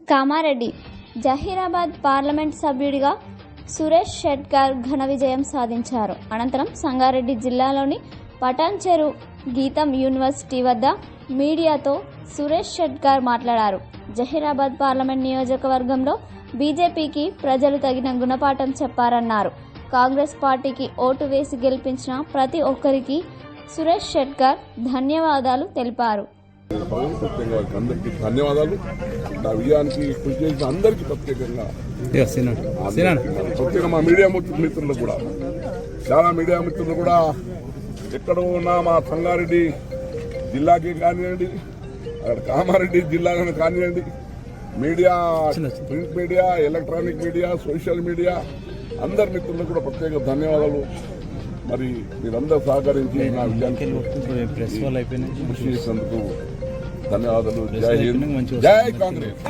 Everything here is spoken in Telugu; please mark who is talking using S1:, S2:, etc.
S1: కామారెడ్డి జహీరాబాద్ పార్లమెంట్ సభ్యుడిగా సురేష్ షెట్కర్ ఘన విజయం సాధించారు. అనంతరం సంగారెడ్డి జిల్లాలోని పటాన్చెరు గీతం యూనివర్సిటీ వద్ద మీడియాతో సురేష్ షెట్కర్ మాట్లాడారు. జహీరాబాద్ పార్లమెంట్ నియోజకవర్గంలో బీజేపీకి ప్రజలు తగిన గుణపాఠం చెప్పారన్నారు. కాంగ్రెస్ పార్టీకి ఓటు వేసి గెలిపించిన ప్రతి ఒక్కరికి సురేష్ షెట్కర్ ధన్యవాదాలు తెలిపారు.
S2: ధన్యవాదాలు. నా విజయానికి కృషి చేసిన అందరికీ ప్రత్యేకంగా. ప్రత్యేకంగా మా మీడియా మిత్రు- మిత్రులు కూడా. చాలా మీడియా మిత్రులు కూడా ఎక్కడో ఉన్న మా సంగారెడ్డి జిల్లాకి కానివ్వండి అక్కడ కామారెడ్డి జిల్లాలను కానివ్వండి media print media electronic media social media అందరి మిత్రులకు కూడా ప్రత్యేక ధన్యవాదాలు. మరి మీరందరూ సహకరించి నా విజయానికి కృషి చేసినందుకు ధన్యవాదాలు జై హింద్. జై కాంగ్రెస్.